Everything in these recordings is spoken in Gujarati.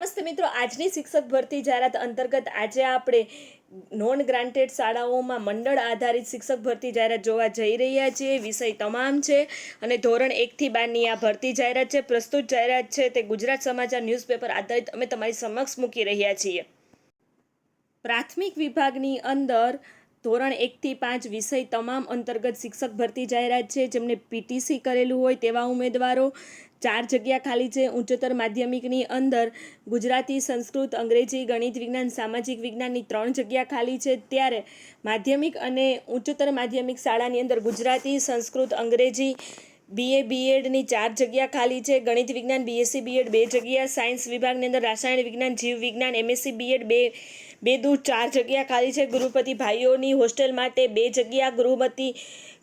નમસ્તે મિત્રો, આજની શિક્ષક ભરતી જાહેરાત અંતર્ગત આજે આપણે નોન ગ્રાન્ટેડ શાળાઓમાં મંડળ આધારિત શિક્ષક ભરતી જાહેરાત જોવા જઈ રહ્યા છીએ. વિષય તમામ છે અને ધોરણ એકથી બારની આ ભરતી જાહેરાત છે. પ્રસ્તુત જાહેરાત છે તે ગુજરાત સમાચાર ન્યૂઝપેપર આધારિત. અમે તમારી સમક્ષ મૂકી રહ્યા છીએ. પ્રાથમિક વિભાગની અંદર ધોરણ એકથી પાંચ વિષય તમામ અંતર્ગત શિક્ષક ભરતી જાહેરાત છે. જેમને પીટીસી કરેલું હોય તેવા ઉમેદવારો ચાર જગ્યા ખાલી છે. ઉચ્ચતર માધ્યમિકની અંદર ગુજરાતી, સંસ્કૃત, અંગ્રેજી, ગણિત વિજ્ઞાન, સામાજિક વિજ્ઞાનની ત્રણ જગ્યા ખાલી છે. ત્યારે માધ્યમિક અને ઉચ્ચતર માધ્યમિક શાળાની અંદર ગુજરાતી, સંસ્કૃત, અંગ્રેજી બીએ બીએડની ચાર જગ્યા ખાલી છે. ગણિત વિજ્ઞાન બીએસસી બીએડ બે જગ્યા, સાયન્સ વિભાગની અંદર રાસાયણ વિજ્ઞાન, જીવ વિજ્ઞાન એમએસસી બીએડ બે બે દૂર ચાર જગ્યા ખાલી છે. ગૃહપતિ ભાઈઓની હોસ્ટેલ માટે બે જગ્યા ગૃહમતી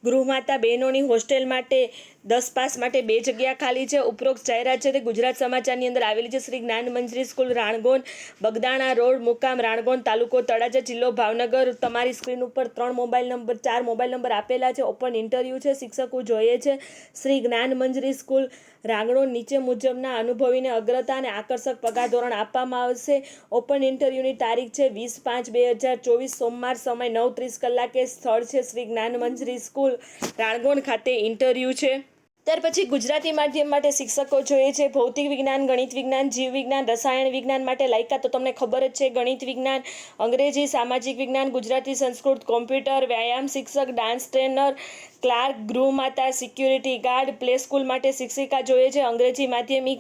ગૃહમાતા બહેનોની હોસ્ટેલ માટે દસ પાસ માટે બે જગ્યા ખાલી છે. ઉપરોક્ત જાહેરાત છે તે ગુજરાત સમાચારની અંદર આવેલી છે. શ્રી જ્ઞાન મંજરી સ્કૂલ, રાણગોન, બગદાણા રોડ, મુકામ, રાણગોન તાલુકો, તળાજા જિલ્લો, ભાવનગર. તમારી સ્ક્રીન ઉપર ત્રણ મોબાઈલ નંબર, ચાર મોબાઈલ નંબર આપેલા છે. ઓપન ઇન્ટરવ્યૂ છે. શિક્ષકો જોઈએ છે. શ્રી જ્ઞાન મંજરી સ્કૂલ, રાંગણો નીચે મુજબના અનુભવીને અગ્રતા અને આકર્ષક પગાર ધોરણ આપવામાં આવશે. ઓપન ઇન્ટરવ્યૂની તારીખ છે વીસ પાંચ બે હજાર ચોવીસ. સોમવાર સમય નવ ત્રીસ કલાકે સ્થળ છે. શ્રી જ્ઞાન મંજરી સ્કૂલ રાણગોણ ખાતે ઇન્ટરવ્યૂ છે. ત્યાર પછી ગુજરાતી માધ્યમ માટે શિક્ષકો જોઈએ છે, ભૌતિક વિજ્ઞાન, ગણિત વિજ્ઞાન, જીવ વિજ્ઞાન, રસાયણ વિજ્ઞાન માટે લાયકાત તો તમને ખબર જ છે. ગણિત વિજ્ઞાન, અંગ્રેજી, સામાજિક વિજ્ઞાન, ગુજરાતી સંસ્કૃત, કોમ્પ્યુટર, વ્યાયામ શિક્ષક, ડાન્સ ટ્રેનર, ક્લાર્ક ગૃહમાતા સિક્યુરિટી ગાર્ડ, પ્લે સ્કૂલ માટે શિક્ષિકા જોઈએ છે. અંગ્રેજી માધ્યમિક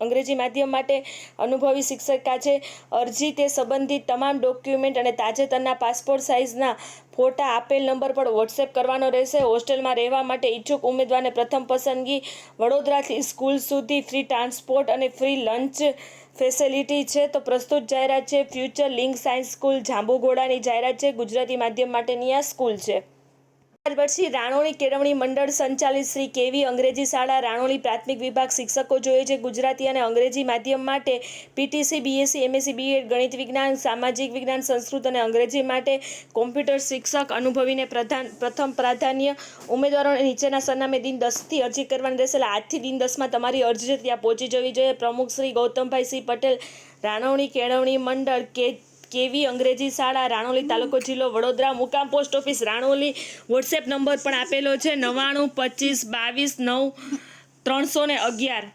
અંગ્રેજી માધ્યમ માટે અનુભવી શિક્ષિકા છે. અરજી તે સંબંધિત તમામ ડોક્યુમેન્ટ અને તાજેતરના પાસપોર્ટ સાઇઝના ફોટા, આપેલ નંબર પર વોટ્સએપ કરવાનો રહેશે. હોસ્ટેલમાં રહેવા માટે ઈચ્છુક ઉમેદવારને પ્રથમ પસંદગી વડોદરાથી સ્કૂલ સુધી ફ્રી ટ્રાન્સપોર્ટ અને ફ્રી લંચ ફેસિલિટી છે. તો પ્રસ્તુત જાહેરાત છે ફ્યુચર લિંક સાયન્સ સ્કૂલ જાંબુઘોડાની જાહેરાત છે. ગુજરાતી માધ્યમ માટેની આ સ્કૂલ છે. પછી રાણોલી કેળવણી મંડળ સંચાલિત શ્રી કેવી અંગ્રેજી શાળા રાણોલી પ્રાથમિક વિભાગ શિક્ષકો જોઈએ છે. ગુજરાતી અને અંગ્રેજી માધ્યમ માટે પીટીસી, બીએસસી, એમએસસી, બીએડ, ગણિત વિજ્ઞાન, સામાજિક વિજ્ઞાન, સંસ્કૃત અને અંગ્રેજી માટે કોમ્પ્યુટર શિક્ષક અનુભવીને પ્રધાન, પ્રથમ પ્રાધાન્ય ઉમેદવારોને નીચેના સરનામે દિન દસથી અરજી કરવાની રહેશે. એટલે આજથી દિન દસમાં તમારી અરજી છે, ત્યાં પહોંચી જવી જોઈએ. પ્રમુખ શ્રી ગૌતમભાઈ સિંહ પટેલ રાણોણી કેળવણી મંડળ કે કેવી અંગ્રેજી શાળા, રાણોલી તાલુકો જિલ્લો વડોદરા, મુકામ post office, Ranoli. WhatsApp number પણ આપેલો છે નવ્વાણું, પચીસ, બાવીસ, નવ, ત્રણસો ને અગિયાર.